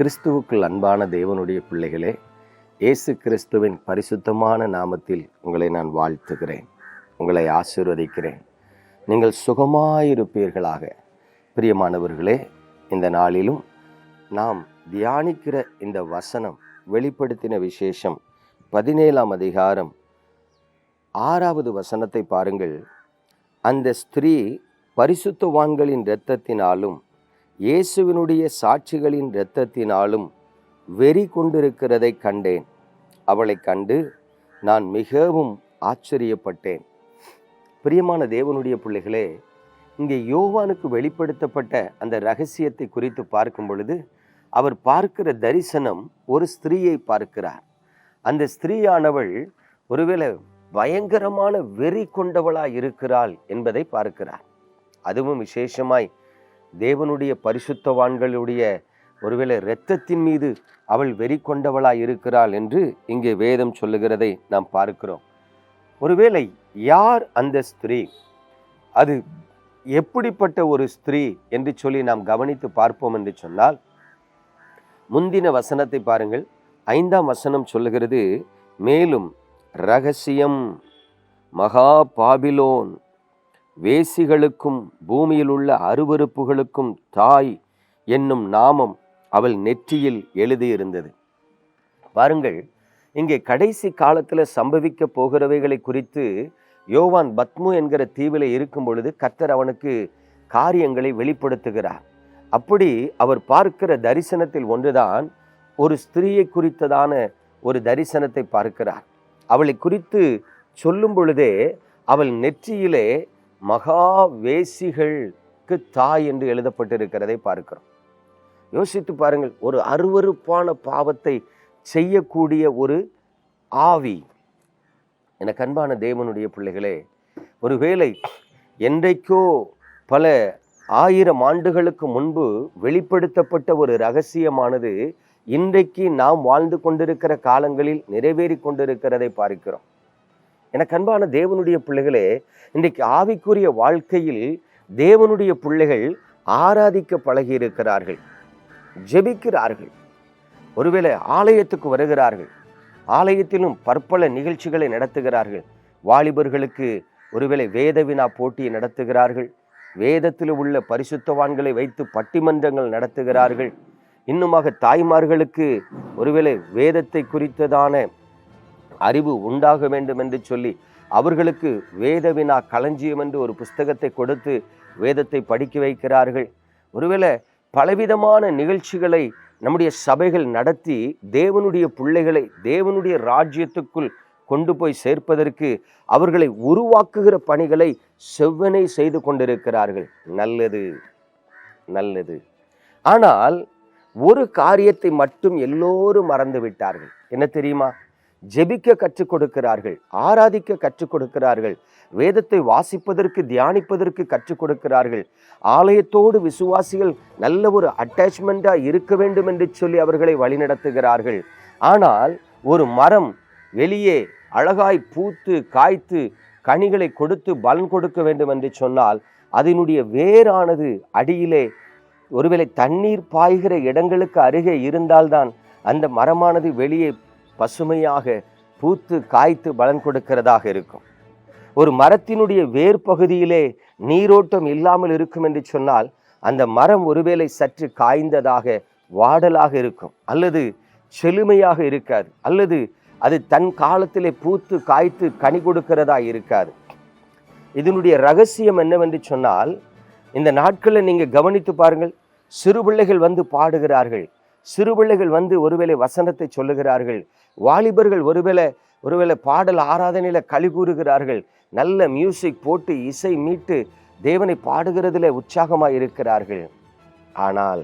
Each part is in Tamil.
கிறிஸ்துவுக்குள் அன்பான தேவனுடைய பிள்ளைகளே இயேசு கிறிஸ்துவின் பரிசுத்தமான நாமத்தில் உங்களை நான் வாழ்த்துகிறேன் உங்களை ஆசீர்வதிக்கிறேன். நீங்கள் சுகமாயிருப்பீர்களாக. பிரியமானவர்களே இந்த நாளிலும் நாம் தியானிக்கிற இந்த வசனம் வெளிப்படுத்தின விசேஷம் பதினேழாம் அதிகாரம் ஆறாவது வசனத்தை பாருங்கள். அந்த ஸ்திரீ பரிசுத்தவான்களின் இரத்தத்தினாலும் இயேசுவினுடைய சாட்சிகளின் இரத்தத்தினாலும் வெறி கொண்டிருக்கிறதை கண்டேன். அவளை கண்டு நான் மிகவும் ஆச்சரியப்பட்டேன். பிரியமான தேவனுடைய பிள்ளைகளே இங்கே யோவானுக்கு வெளிப்படுத்தப்பட்ட அந்த ரகசியத்தை குறித்து பார்க்கும் பொழுது அவர் பார்க்கிற தரிசனம் ஒரு ஸ்திரீயை பார்க்கிறார். அந்த ஸ்திரீயானவள் ஒருவேளை பயங்கரமான வெறி கொண்டவளாய் இருக்கிறாள் என்பதை பார்க்கிறார். அதுவும் விசேஷமாய் தேவனுடைய பரிசுத்தவான்களுடைய ஒருவேளை இரத்தத்தின் மீது அவள் வெறி கொண்டவளாய் இருக்கிறாள் என்று இங்கே வேதம் சொல்லுகிறதை நாம் பார்க்கிறோம். ஒருவேளை யார் அந்த ஸ்திரீ? அது எப்படிப்பட்ட ஒரு ஸ்திரீ என்று சொல்லி நாம் கவனித்து பார்ப்போம் என்று சொன்னால் முந்தின வசனத்தை பாருங்கள். ஐந்தாம் வசனம் சொல்லுகிறது மேலும் ரகசியம் மகா பாபிலோன் வேசிகளுக்கும் பூமியில் உள்ள அருவருப்புகளுக்கும் தாய் என்னும் நாமம் அவள் நெற்றியில் எழுதியிருந்தது. பாருங்கள் இங்கே கடைசி காலத்தில் சம்பவிக்க போகிறவைகளை குறித்து யோவான் பத்மு என்கிற தீவில இருக்கும் பொழுது கத்தர் அவனுக்கு காரியங்களை வெளிப்படுத்துகிறார். அப்படி அவர் பார்க்கிற தரிசனத்தில் ஒன்றுதான் ஒரு ஸ்திரீயை குறித்ததான ஒரு தரிசனத்தை பார்க்கிறார். அவளை குறித்து சொல்லும் பொழுதே அவள் நெற்றியிலே மகா வேசிகளுக்கு தாய் என்று எழுதப்பட்டிருக்கிறதை பார்க்கிறோம். யோசித்து பாருங்கள் ஒரு அருவருப்பான பாவத்தை செய்யக்கூடிய ஒரு ஆவி. எனக்கு அன்பான தேவனுடைய பிள்ளைகளே ஒருவேளை என்றைக்கோ பல ஆயிரம் ஆண்டுகளுக்கு முன்பு வெளிப்படுத்தப்பட்ட ஒரு ரகசியமானது இன்றைக்கு நாம் வாழ்ந்து கொண்டிருக்கிற காலங்களில் நிறைவேறி கொண்டிருக்கிறதை பார்க்கிறோம். எனக்கு அன்பான தேவனுடைய பிள்ளைகளே இன்றைக்கு ஆவிக்குரிய வாழ்க்கையில் தேவனுடைய பிள்ளைகள் ஆராதிக்க பழகி இருக்கிறார்கள் ஜெபிக்கிறார்கள் ஒருவேளை ஆலயத்துக்கு வருகிறார்கள் ஆலயத்திலும் பற்பல நிகழ்ச்சிகளை நடத்துகிறார்கள் வாலிபர்களுக்கு ஒருவேளை வேத வினா போட்டியை நடத்துகிறார்கள் வேதத்தில் உள்ள பரிசுத்தவான்களை வைத்து பட்டிமன்றங்கள் நடத்துகிறார்கள் இன்னுமாக தாய்மார்களுக்கு ஒருவேளை வேதத்தை குறித்ததான அறிவு உண்டாக வேண்டும் என்று சொல்லி அவர்களுக்கு வேத வினா களஞ்சியம் என்று ஒரு புஸ்தகத்தை கொடுத்து வேதத்தை படிக்க வைக்கிறார்கள். ஒருவேளை பலவிதமான நிகழ்ச்சிகளை நம்முடைய சபைகள் நடத்தி தேவனுடைய பிள்ளைகளை தேவனுடைய ராஜ்யத்துக்குள் கொண்டு போய் சேர்ப்பதற்கு அவர்களை உருவாக்குகிற பணிகளை செவ்வனை செய்து கொண்டிருக்கிறார்கள். நல்லது நல்லது. ஆனால் ஒரு காரியத்தை மட்டும் எல்லோரும் மறந்து விட்டார்கள். என்ன தெரியுமா? ஜெபிக்க கற்றுக் கொடுக்கிறார்கள் ஆராதிக்க கற்றுக் கொடுக்கிறார்கள் வேதத்தை வாசிப்பதற்கு தியானிப்பதற்கு கற்றுக் கொடுக்கிறார்கள் ஆலயத்தோடு விசுவாசிகள் நல்ல ஒரு அட்டாச்மெண்டா இருக்க வேண்டும் என்று சொல்லி அவர்களை வழிநடத்துகிறார்கள். ஆனால் ஒரு மரம் வெளியே அழகாய் பூத்து காய்த்து கனிகளை கொடுத்து பலன் கொடுக்க வேண்டும் என்று சொன்னால் அதனுடைய வேரானது அடியிலே ஒருவேளை தண்ணீர் பாய்கிற இடங்களுக்கு அருகே இருந்தால்தான் அந்த மரமானது வெளியே பசுமையாக பூத்து காய்த்து பலன் கொடுக்கிறதாக இருக்கும். ஒரு மரத்தினுடைய வேர் பகுதியிலே நீரோட்டம் இல்லாமல் இருக்கும் என்று சொன்னால் அந்த மரம் ஒருவேளை சற்று காய்ந்ததாக வாடலாக இருக்கும். அல்லது செழுமையாக இருக்காது. அல்லது அது தன் காலத்திலே பூத்து காய்த்து கனி கொடுக்கிறதா இருக்காது. இதனுடைய ரகசியம் என்னவென்று சொன்னால் இந்த நாட்களில் நீங்கள் கவனித்து பாருங்கள் சிறு பிள்ளைகள் வந்து பாடுகிறார்கள். சிறு பிள்ளைகள் வந்து ஒருவேளை வசனத்தை சொல்லுகிறார்கள். வாலிபர்கள் ஒருவேளை ஒருவேளை பாடல் ஆராதனையில் களி கூறுகிறார்கள். நல்ல மியூசிக் போட்டு இசை மீட்டு தேவனை பாடுகிறதுல உற்சாகமாக இருக்கிறார்கள். ஆனால்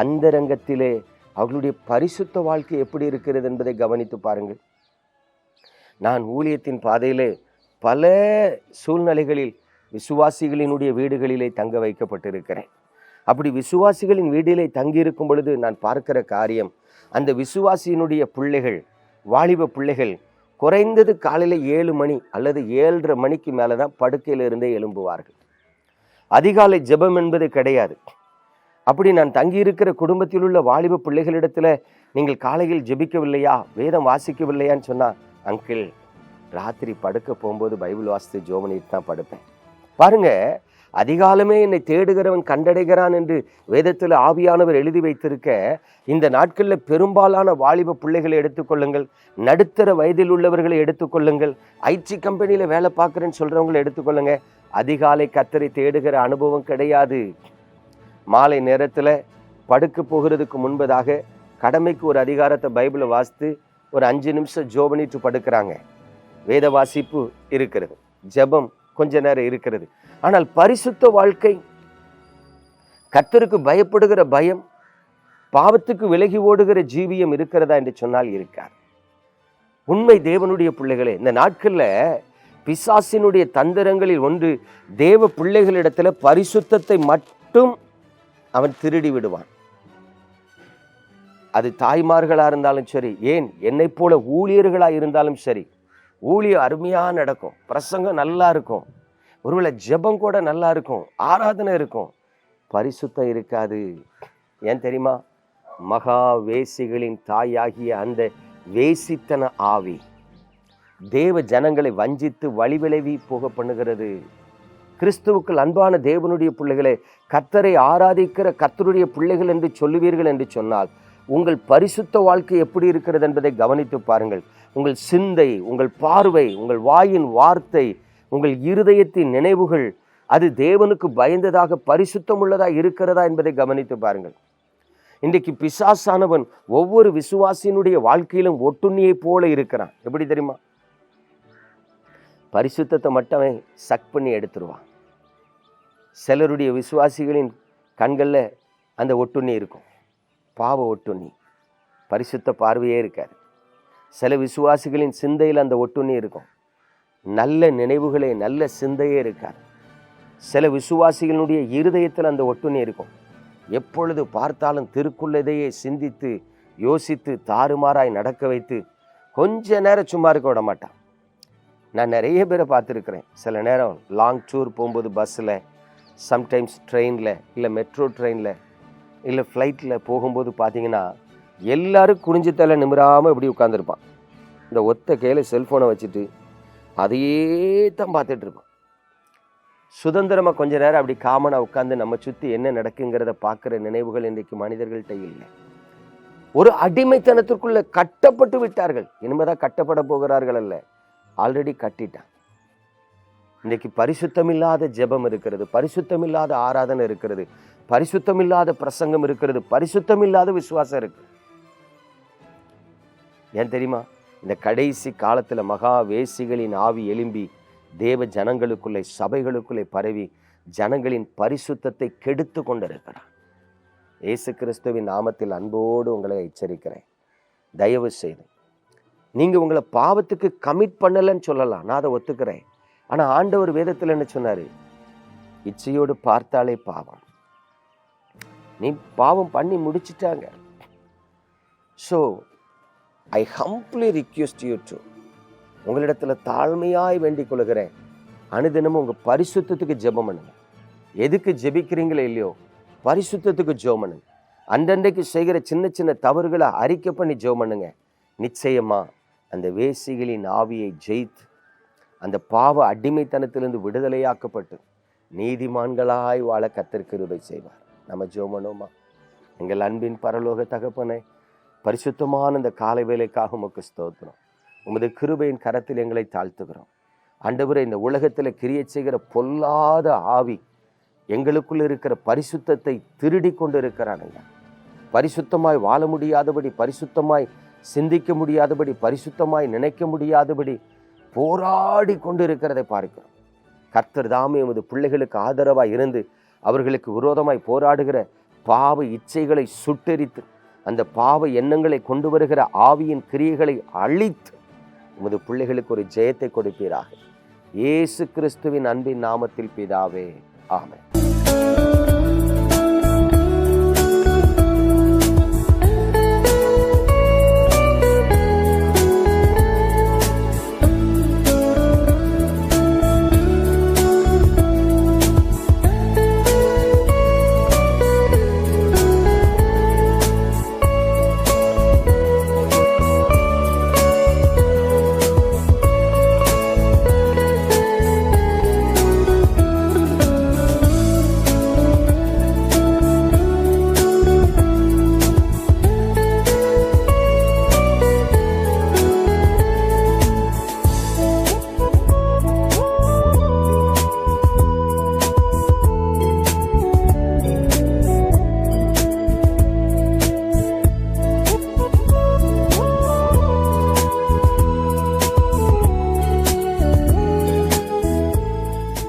அந்த ரங்கத்திலே அவர்களுடைய பரிசுத்த வாழ்க்கை எப்படி இருக்கிறது என்பதை கவனித்து பாருங்கள். நான் ஊழியத்தின் பாதையிலே பல சூழ்நிலைகளில் விசுவாசிகளினுடைய வீடுகளிலே தங்க வைக்கப்பட்டிருக்கிறேன். அப்படி விசுவாசிகளின் வீட்டிலே தங்கியிருக்கும் பொழுது நான் பார்க்கிற காரியம் அந்த விசுவாசியினுடைய பிள்ளைகள் வாலிப பிள்ளைகள் குறைந்தது காலையில் ஏழு மணி அல்லது ஏழரை மணிக்கு மேலே தான் படுக்கையில் இருந்தே எழும்புவார்கள். அதிகாலை ஜெபம் என்பது கிடையாது. அப்படி நான் தங்கியிருக்கிற குடும்பத்தில் உள்ள வாலிப பிள்ளைகளிடத்தில் நீங்கள் காலையில் ஜெபிக்கவில்லையா வேதம் வாசிக்கவில்லையான்னு சொன்னால் அங்கிள் ராத்திரி படுக்க போகும்போது பைபிள் வாசித்து ஜோமனிட்டு தான் படுப்பேன். பாருங்க அதிகாலமே என்னை தேடுகிறவன் கண்டடைகிறான் என்று வேதத்தில் ஆவியானவர் எழுதி வைத்திருக்க இந்த நாட்களில் பெரும்பாலான வாலிப பிள்ளைகளை எடுத்துக்கொள்ளுங்கள் நடுத்தர வயதில் உள்ளவர்களை எடுத்துக்கொள்ளுங்கள் ஐடி கம்பெனியில் வேலை பார்க்குறேன்னு சொல்கிறவங்களை எடுத்துக்கொள்ளுங்க அதிகாலை கத்தரை தேடுகிற அனுபவம் கிடையாது. மாலை நேரத்தில் படுக்க போகிறதுக்கு முன்பதாக கடமைக்கு ஒரு அதிகாரத்தை பைபிளை வாசித்து ஒரு அஞ்சு நிமிஷம் ஜோபனிட்டு படுக்கிறாங்க. வேத வாசிப்பு இருக்கிறது. ஜெபம் கொஞ்ச நேரம் இருக்கிறது. ஆனால் பரிசுத்த வாழ்க்கை கத்தருக்கு பயப்படுகிற பயம் பாவத்துக்கு விலகி ஓடுகிற ஜீவியம் இருக்கிறதா என்று சொன்னால் இருக்கார் உண்மை தேவனுடைய பிள்ளைகளே இந்த நாட்களில் பிசாசினுடைய தந்திரங்களில் ஒன்று தேவ பிள்ளைகளிடத்தில் பரிசுத்தத்தை மட்டும் அவன் திருடி விடுவான். அது தாய்மார்களாக இருந்தாலும் சரி ஏன் என்னை போல ஊழியர்களாக இருந்தாலும் சரி ஊழியம் அருமையாக நடக்கும். பிரசங்கம் நல்லா இருக்கும். ஒருவேளை ஜெபம் கூட நல்லா இருக்கும். ஆராதனை இருக்கும். பரிசுத்தம் இருக்காது. ஏன் தெரியுமா? மகா வேசிகளின் தாயாகிய அந்த வேசித்தன ஆவி தேவ ஜனங்களை வஞ்சித்து வழிவிளைவி போக பண்ணுகிறது. கிறிஸ்துவுக்குள் அன்பான தேவனுடைய பிள்ளைகளை கத்தரை ஆராதிக்கிற கத்தருடைய பிள்ளைகள் என்று சொல்லுவீர்கள் என்று சொன்னால் உங்கள் பரிசுத்த வாழ்க்கை எப்படி இருக்கிறது என்பதை கவனித்து பாருங்கள். உங்கள் சிந்தை உங்கள் பார்வை உங்கள் வாயின் வார்த்தை உங்கள் இருதயத்தின் நினைவுகள் அது தேவனுக்கு பயந்ததாக பரிசுத்தம் உள்ளதா இருக்கிறதா என்பதை கவனித்து பாருங்கள். இன்றைக்கு பிசாசானவன் ஒவ்வொரு விசுவாசியினுடைய வாழ்க்கையிலும் ஒட்டுண்ணியை போல இருக்கிறான். எப்படி தெரியுமா? பரிசுத்தத்தை மட்டுமே சக் பண்ணி எடுத்துருவான். சிலருடைய விசுவாசிகளின் கண்களில் அந்த ஒட்டுண்ணி இருக்கும். பாவ ஒட்டுண்ணி. பரிசுத்த பார்வையே இருக்காது சில விசுவாசிகளின் சிந்தையில் அந்த ஒட்டுண்ணி இருக்கும். நல்ல நினைவுகளே நல்ல சிந்தையே இருக்காது சில விசுவாசிகளுடைய இருதயத்தில் அந்த ஒட்டுண்ணி இருக்கும். எப்பொழுது பார்த்தாலும் திருக்குள்ளதையே சிந்தித்து யோசித்து தாறுமாறாய் நடக்க வைத்து கொஞ்ச நேரம் சும்மா இருக்க விட மாட்டான். நான் நிறைய பேரை பார்த்துருக்குறேன். சில நேரம் லாங் டூர் போகும்போது பஸ்ஸில் சம்டைம்ஸ் ட்ரெயினில் இல்லை மெட்ரோ ட்ரெயினில் இல்லை ஃப்ளைட்டில் போகும்போது பார்த்தீங்கன்னா எல்லோரும் குனிஞ்சு தலை நிமிராமல் இப்படி உட்காந்துருப்பான் இந்த ஒத்த கையில் செல்ஃபோனை வச்சுட்டு அதையே தான் பார்த்துட்ருப்பான் சுதந்திரமாக கொஞ்ச நேரம் அப்படி காமனாக உட்காந்து நம்ம சுற்றி என்ன நடக்குங்கிறத பார்க்குற நினைவுகள் இன்றைக்கு மனிதர்கள்ட்ட இல்லை. ஒரு அடிமைத்தனத்திற்குள்ளே கட்டப்பட்டு விட்டார்கள். இனிமேதான் கட்டப்பட போகிறார்கள் அல்ல. ஆல்ரெடி கட்டிட்டான். இன்றைக்கு பரிசுத்தமில்லாத ஜெபம் இருக்கிறது பரிசுத்தமில்லாத ஆராதனை இருக்கிறது பரிசுத்தமில்லாத பிரசங்கம் இருக்கிறது பரிசுத்தமில்லாத விசுவாசம் இருக்கு. ஏன் தெரியுமா? இந்த கடைசி காலத்தில் மகா வேசிகளின் ஆவி எழும்பி தேவ ஜனங்களுக்குள்ளே சபைகளுக்குள்ளே பரவி ஜனங்களின் பரிசுத்தத்தை கெடுத்து கொண்டிருக்கிறான் இயேசு கிறிஸ்துவின் நாமத்தில் அன்போடு உங்களை எச்சரிக்கிறேன். தயவு செய்து. நீங்கள் உங்களை பாவத்துக்கு கமிட் பண்ணலைன்னு சொல்லலாம். நான் அதை ஒத்துக்கிறேன். ஆனால் ஆண்டவர் வேதத்தில் என்ன சொன்னார்? இச்சையோடு பார்த்தாலே பாவம். நீ பாவம் பண்ணி முடிச்சிட்டாங்க. So I humbly request you to உங்களிடத்தில் தாழ்மையாய் வேண்டிக் கொள்கிறேன். அனுதினமும் உங்கள் பரிசுத்தத்துக்கு ஜெபம் பண்ணுங்க. எதுக்கு ஜெபிக்கிறீங்களோ இல்லையோ பரிசுத்தத்துக்கு ஜெபம் பண்ணுங்க. அன்றன்றைக்கு செய்கிற சின்ன சின்ன தவறுகளை அறிக்கை பண்ணி ஜெபம் பண்ணுங்க. நிச்சயமா அந்த வேசிகளின் ஆவியை ஜெயித்து அந்த பாவ அடிமைத்தனத்திலிருந்து விடுதலையாக்கப்பட்டு நீதிமான்களாய் வாழ கத்திருக்கிறதை செய்வார். நம்ம ஜோமனோமா எங்கள் அன்பின் பரலோக தகப்பனை பரிசுத்தமான இந்த காலை வேலைக்காக உமக்கு ஸ்தோத்திரம். உமது கிருபையின் கரத்தில் எங்களை தாழ்த்துகிறோம். ஆண்டவரே இந்த உலகத்தில் கிரிய செய்கிற பொல்லாத ஆவி எங்களுக்குள் இருக்கிற பரிசுத்தத்தை திருடி கொண்டு இருக்கிறானுங்க பரிசுத்தமாய் வாழ முடியாதபடி பரிசுத்தமாய் சிந்திக்க முடியாதபடி பரிசுத்தமாய் நினைக்க முடியாதபடி போராடி கொண்டிருக்கிறதை பார்க்கிறோம். கர்த்தர் தாமே எமது பிள்ளைகளுக்கு ஆதரவாக இருந்து அவர்களுக்கு விரோதமாய் போராடுகிற பாவ இச்சைகளை சுட்டெரித்து அந்த பாவ எண்ணங்களை கொண்டு வருகிற ஆவியின் கிரியைகளை அழித்து உமது பிள்ளைகளுக்கு ஒரு ஜெயத்தை கொடுப்பீராக. இயேசு கிறிஸ்துவின் அன்பின் நாமத்தில் பிதாவே ஆமை